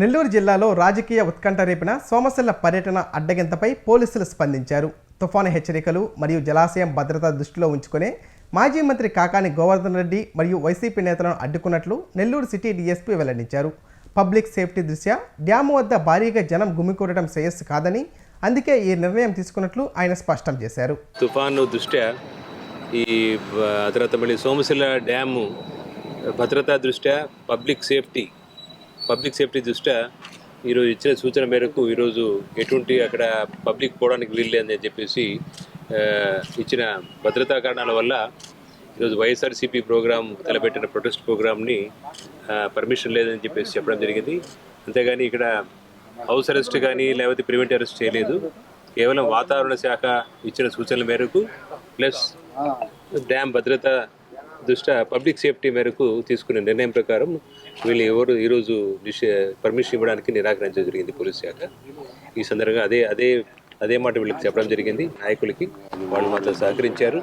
నెల్లూరు జిల్లాలో రాజకీయ ఉత్కంఠ రేపిన సోమశిల్ల పర్యటన అడ్డగింతపై పోలీసులు స్పందించారు. తుఫాను హెచ్చరికలు మరియు జలాశయం భద్రత దృష్టిలో ఉంచుకునే మాజీ మంత్రి కాకాని గోవర్ధన్ రెడ్డి మరియు వైసీపీ నేతలను అడ్డుకున్నట్లు నెల్లూరు సిటీ డీఎస్పీ వెల్లడించారు. పబ్లిక్ సేఫ్టీ దృష్ట్యా డ్యాము వద్ద భారీగా జనం గుమికూడటం శ్రేయస్సు కాదని అందుకే ఈ నిర్ణయం తీసుకున్నట్లు ఆయన స్పష్టం చేశారు. తుఫాను దృష్ట్యా ఈ తర్వాత మళ్ళీ సోమశిల డ్యాము భద్రతా దృష్ట్యా పబ్లిక్ సేఫ్టీ పబ్లిక్ సేఫ్టీ దృష్ట్యా ఈరోజు ఇచ్చిన సూచన మేరకు ఈరోజు ఎటువంటి అక్కడ పబ్లిక్ పోవడానికి వీల్లేదని చెప్పేసి ఇచ్చిన భద్రతా కారణాల వల్ల ఈరోజు వైఎస్ఆర్సీపీ ప్రోగ్రాం తలపెట్టిన ప్రొటెస్ట్ ప్రోగ్రామ్ని పర్మిషన్ లేదని చెప్పేసి చెప్పడం జరిగింది. అంతేగాని ఇక్కడ హౌస్ అరెస్ట్ కానీ లేకపోతే ప్రివెంట్ అరెస్ట్ చేయలేదు. కేవలం వాతావరణ శాఖ ఇచ్చిన సూచనల మేరకు ప్లస్ డ్యామ్ భద్రత దృష్ట్యా పబ్లిక్ సేఫ్టీ మేరకు తీసుకునే నిర్ణయం ప్రకారం వీళ్ళు ఎవరు ఈరోజు పర్మిషన్ ఇవ్వడానికి నిరాకరించడం జరిగింది పోలీస్ శాఖ. ఈ సందర్భంగా అదే అదే అదే మాట వీళ్ళకి చెప్పడం జరిగింది. నాయకులకి వాళ్ళు మాత్రం సహకరించారు.